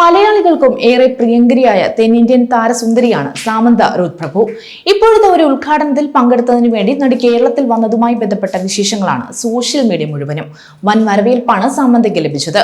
മലയാളികൾക്കും ഏറെ പ്രിയങ്കരിയായ തെന്നിന്ത്യൻ താരസുന്ദരിയാണ് സാമന്ത രോത് പ്രഭു ഇപ്പോഴത്തെ ഒരു ഉദ്ഘാടനത്തിൽ പങ്കെടുത്തതിനു വേണ്ടി നടി കേരളത്തിൽ വന്നതുമായി ബന്ധപ്പെട്ട വിശേഷങ്ങളാണ് സോഷ്യൽ മീഡിയ മുഴുവനും വൻ വരവേൽപ്പാണ് സാമന്തയ്ക്ക് ലഭിച്ചത്.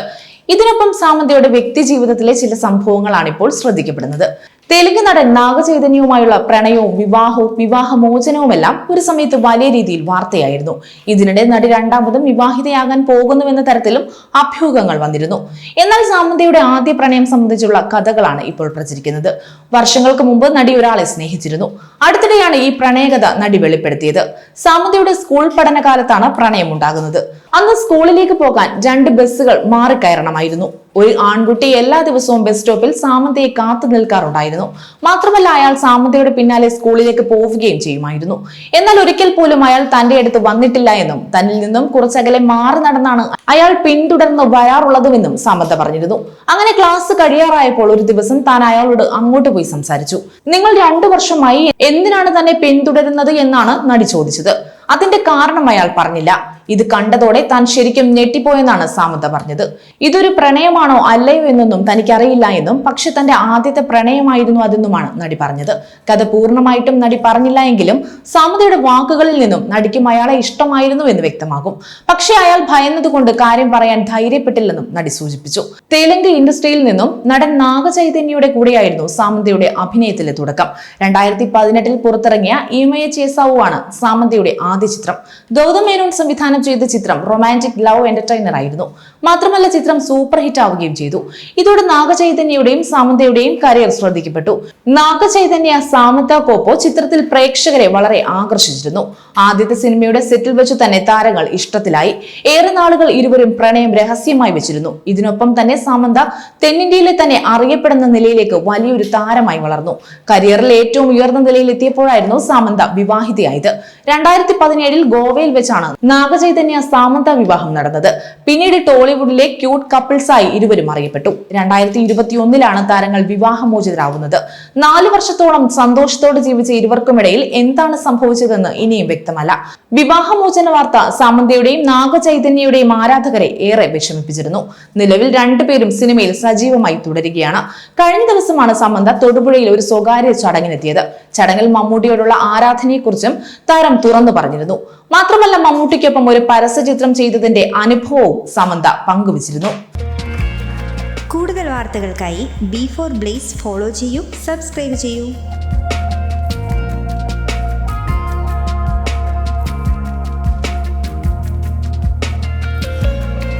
ഇതിനൊപ്പം സാമന്തയുടെ വ്യക്തി ജീവിതത്തിലെ ചില സംഭവങ്ങളാണ് ഇപ്പോൾ ശ്രദ്ധിക്കപ്പെടുന്നത്. തെലുങ്ക് നടൻ നാഗചൈതന്യവുമായുള്ള പ്രണയവും വിവാഹവും വിവാഹമോചനവുമെല്ലാം ഒരു സമയത്ത് വലിയ രീതിയിൽ വാർത്തയായിരുന്നു. ഇതിനിടെ നടി രണ്ടാമതും വിവാഹിതയാകാൻ പോകുന്നുവെന്ന തരത്തിലും അഭ്യൂഹങ്ങൾ വന്നിരുന്നു. എന്നാൽ സാമന്തയുടെ ആദ്യ പ്രണയം സംബന്ധിച്ചുള്ള കഥകളാണ് ഇപ്പോൾ പ്രചരിക്കുന്നത്. വർഷങ്ങൾക്ക് മുമ്പ് നടി ഒരാളെ സ്നേഹിച്ചിരുന്നു. അടുത്തിടെയാണ് ഈ പ്രണയകഥ നടി വെളിപ്പെടുത്തിയത്. സാമന്തയുടെ സ്കൂൾ പഠനകാലത്താണ് പ്രണയം ഉണ്ടാകുന്നത് അന്ന് സ്കൂളിലേക്ക് പോകാൻ രണ്ട് ബസ്സുകൾ മാറിക്കയറണമായിരുന്നു. ഒരു ആൺകുട്ടി എല്ലാ ദിവസവും ബസ് സ്റ്റോപ്പിൽ സാമന്തയെ കാത്തു നിൽക്കാറുണ്ടായിരുന്നു. മാത്രമല്ല അയാൾ സാമന്തയുടെ പിന്നാലെ സ്കൂളിലേക്ക് പോവുകയും ചെയ്യുമായിരുന്നു. എന്നാൽ ഒരിക്കൽ പോലും അയാൾ തന്റെ അടുത്ത് വന്നിട്ടില്ല എന്നും തന്നിൽ നിന്നും കുറച്ചകലെ മാറി നടന്നാണ് അയാൾ പിന്തുടർന്ന് വരാറുള്ളതുമെന്നും സാമന്ത പറഞ്ഞിരുന്നു. അങ്ങനെ ക്ലാസ് കഴിയാറായപ്പോൾ ഒരു ദിവസം താൻ അയാളോട് അങ്ങോട്ട് പോയി സംസാരിച്ചു. നിങ്ങൾ രണ്ടു വർഷമായി എന്തിനാണ് തന്നെ പിന്തുടരുന്നത് എന്നാണ് നടി ചോദിച്ചത്. അതിന്റെ കാരണം അയാൾ പറഞ്ഞില്ല. ഇത് കണ്ടതോടെ താൻ ശരിക്കും ഞെട്ടിപ്പോയെന്നാണ് സാമന്ത പറഞ്ഞത്. ഇതൊരു പ്രണയമാണോ അല്ലയോ എന്നൊന്നും തനിക്കറിയില്ല എന്നും പക്ഷെ തന്റെ ആദ്യത്തെ പ്രണയമായിരുന്നു അതെന്നുമാണ് നടി പറഞ്ഞത്. കഥ പൂർണമായിട്ടും നടി പറഞ്ഞില്ല എങ്കിലും സാമന്തയുടെ വാക്കുകളിൽ നിന്നും നടിക്കും അയാളെ ഇഷ്ടമായിരുന്നു എന്ന് വ്യക്തമാകും. പക്ഷെ അയാൾ ഭയന്നതുകൊണ്ട് കാര്യം പറയാൻ ധൈര്യപ്പെട്ടില്ലെന്നും നടി സൂചിപ്പിച്ചു. തെലുങ്ക് ഇൻഡസ്ട്രിയിൽ നിന്നും നടൻ നാഗചൈതന്യയുടെ കൂടെയായിരുന്നു സാമന്തയുടെ അഭിനയത്തിലെ തുടക്കം. രണ്ടായിരത്തി പതിനെട്ടിൽ പുറത്തിറങ്ങിയ ഇമയ ചേസാവു ആണ് സാമന്തയുടെ ആദ്യ ചിത്രം. ഗൗതം മേനോൻ സംവിധാനം ചെയ്ത ചിത്രം റൊമാന്റിക് ലവ് എന്റർടൈനർ ആയിരുന്നു. മാത്രമല്ല ചിത്രം സൂപ്പർ ഹിറ്റ് ആവുകയും ചെയ്തു. ഇതോടെ നാഗചൈതന്യയുടെയും സാമന്തയുടെയും കരിയർ ശ്രദ്ധിക്കപ്പെട്ടു. നാഗചൈതന്യ സാമന്ത കോപ്പോ ചിത്രത്തിൽ പ്രേക്ഷകരെ വളരെ ആകർഷിച്ചിരുന്നു. ആദ്യത്തെ സിനിമയുടെ സെറ്റിൽ വെച്ച് തന്നെ താരങ്ങൾ ഇഷ്ടത്തിലായി. ഏറെ നാളുകൾ ഇരുവരും പ്രണയം രഹസ്യമായി വെച്ചിരുന്നു. ഇതിനൊപ്പം തന്നെ സാമന്ത തെന്നിന്ത്യയിലെ തന്നെ അറിയപ്പെടുന്ന നിലയിലേക്ക് വലിയൊരു താരമായി വളർന്നു. കരിയറിൽ ഏറ്റവും ഉയർന്ന നിലയിൽ എത്തിയപ്പോഴായിരുന്നു സാമന്ത വിവാഹിതയായത്. രണ്ടായിരത്തി പതിനേഴിൽ ഗോവയിൽ വെച്ചാണ് നാഗചൈതന്യ സാമന്ത വിവാഹം നടന്നത്. പിന്നീട് ടോളിവുഡിലെ ക്യൂട്ട് കപ്പിൾസായി ഇരുവരും അറിയപ്പെട്ടു. രണ്ടായിരത്തി ഇരുപത്തി ഒന്നിലാണ് താരങ്ങൾ വിവാഹമോചിതരാകുന്നത് നാല് വർഷത്തോളം സന്തോഷത്തോടെ ജീവിച്ച ഇരുവർക്കുമിടയിൽ എന്താണ് സംഭവിച്ചതെന്ന് ഇനിയും വ്യക്തമല്ല. വിവാഹമോചന വാർത്ത സാമന്തയുടെയും നാഗചൈതന്യയുടെയും ആരാധകരെ ഏറെ വിഷമിപ്പിച്ചിരുന്നു. നിലവിൽ രണ്ടുപേരും സിനിമയിൽ സജീവമായി തുടരുകയാണ്. കഴിഞ്ഞ ദിവസമാണ് സമന്ത തൊടുപുഴയിൽ ഒരു സ്വകാര്യ ചടങ്ങിനെത്തിയത്. ചടങ്ങിൽ മമ്മൂട്ടിയോടുള്ള ആരാധനയെക്കുറിച്ചും താരം തുറന്നു പറഞ്ഞിരുന്നു. മാത്രമല്ല മമ്മൂട്ടിക്കൊപ്പം ഒരു പരസ്യചിത്രം ചെയ്തതിന്റെ അനുഭവവും സമന്ത പങ്കുവച്ചിരുന്നു. കൂടുതൽ വാർത്തകൾക്കായി ബി ഫോർ ബ്ലേസ് ഫോളോ ചെയ്യൂ സബ്സ്ക്രൈബ് ചെയ്യൂ.